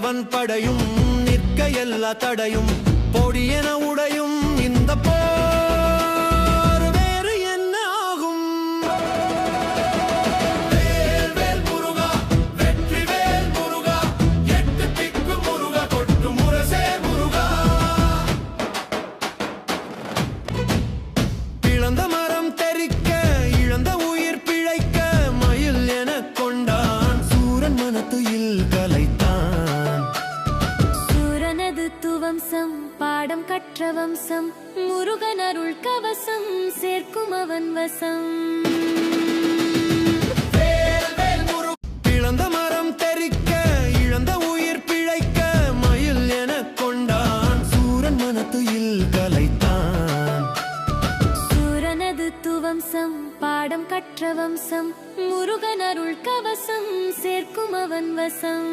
நின்றவன் படையும் நிற்க எல்லா தடையும் பொடியென உடையும் இந்த போர். வேறு என்ன ஆகும்? வேல் முருகா வெற்றி வேல் முருகா எட்டு திக்கு முருகா கொட்டு முரசே முருகா. பிளந்த மரம் தெரிக்க இழந்த உயிர் பிழைக்க மயில் என கொண்டான். சூரன் மனத்துயில் கலைத்தான் துவம்சம் பாடம் கற்ற வம்சம் முருகன் அருள் கவசம் சேர்க்கும் அவன் வசம். பிளந்த மரம் தெறிக்க இழந்த உயிர் பிழைக்க மயில் என கொண்டான். சூரன் மனத்துயில் கலைத்தான். சூரனது துவம்சம் பாடம் கற்ற வம்சம் முருகன் அருள் கவசம் சேர்க்கும் அவன் வசம்.